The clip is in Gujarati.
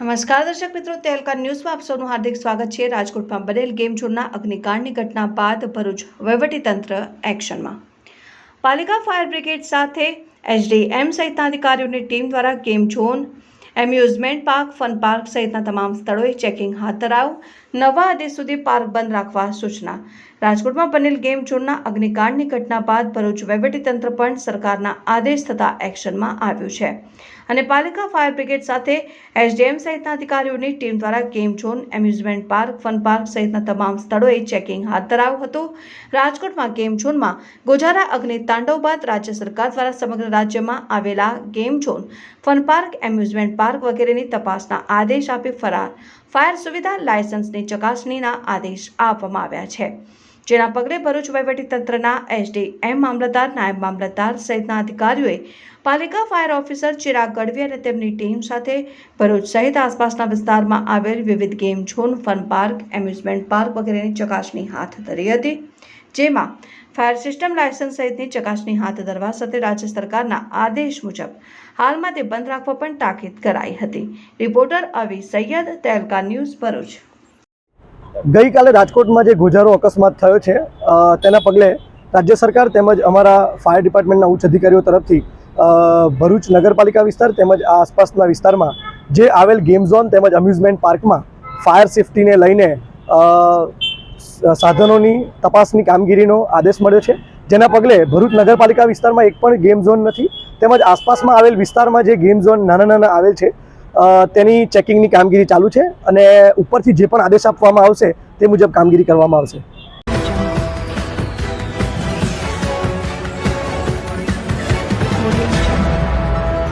નમસ્કાર દર્શક મિત્રો તહેલકા ન્યૂઝમાં આપ સૌનું હાર્દિક સ્વાગત છે. રાજકોટમાં બનેલ ગેમ ઝોનના અગ્નિકાંડની ઘટના બાદ ભરૂચ વહીવટીતંત્ર એક્શનમાં. પાલિકા ફાયર બ્રિગેડ સાથે એસડીએમ સહિતના અધિકારીઓની ટીમ દ્વારા game zone amusement park, fun park સહિતના તમામ સ્થળોએ ચેકિંગ હાથ ધરાયું. નવા આદેશ સુધી પાર્ક બંધ રાખવા સૂચના. રાજકોટમાં બનેલ ગેમ ઝોનના અગ્નિકાંડની ઘટના બાદ ભરૂચ વહીવટીતંત્ર પણ સરકારના આદેશ થતા એક્શનમાં આવ્યું છે. અને પાલિકા ફાયર બ્રિગેડ સાથે એસડીએમ સહિતના અધિકારીઓની ટીમ દ્વારા game zone, amusement park, fun park સહિતના તમામ સ્થળોએ ચેકિંગ હાથ ધરાવ્યું હતું. રાજકોટમાં ગેમ ઝોનમાં ગોજારા અગ્નિ તાંડવ બાદ રાજ્ય સરકાર દ્વારા સમગ્ર રાજ્યમાં આવેલા game zone, fun park, amusement park વગેરેની તપાસના આદેશ આપી ફરાર. ફાયર સુવિધા, લાયસન્સની ચકાસણીના આદેશ આપવામાં આવ્યા છે. જેના પગલે ભરૂચ વહીવટીતંત્રના એસડીએમ મામલતદાર, નાયબ મામલતદાર સહિતના અધિકારીઓએ પાલિકા ફાયર ઓફિસર ચિરાગ ગઢવી અને તેમની ટીમ સાથે ભરૂચ સહિત આસપાસના વિસ્તારમાં આવેલ વિવિધ game zone, fun park, amusement park વગેરેની ચકાસણી હાથ ધરી હતી, જેમાં ફાયર સિસ્ટમ લાયસન્સ સહિતની ચકાસણી હાથ ધરવા સાથે રાજ્ય સરકારના આદેશ મુજબ હાલમાં તે બંધ રાખવા પણ તાકીદ કરાઈ હતી. રિપોર્ટર અવી સૈયદ તેલકા ન્યૂઝ ભરૂચ. ગઈકાલે રાજકોટમાં જે ગોજારો અકસ્માત થયો છે તેના પગલે રાજ્ય સરકાર તેમજ અમારા ફાયર ડિપાર્ટમેન્ટના ઉચ્ચ અધિકારીઓ તરફથી ભરૂચ નગરપાલિકા વિસ્તાર તેમજ આ આસપાસના વિસ્તારમાં જે આવેલ ગેમ ઝોન તેમજ અમ્યુઝમેન્ટ પાર્કમાં ફાયર સેફટીને લઈને સાધનોની તપાસની કામગીરીનો આદેશ મળ્યો છે જેના પગલે ભરૂચ નગરપાલિકા વિસ્તારમાં એક પણ ગેમ ઝોન નથી, તેમજ આસપાસમાં આવેલ વિસ્તારમાં જે ગેમ ઝોન નાના નાના આવેલ છે તેની ચેકિંગની કામગીરી ચાલુ છે અને ઉપરથી જે પણ આદેશ આપવામાં આવશે તે મુજબ કામગીરી કરવામાં આવશે Audio.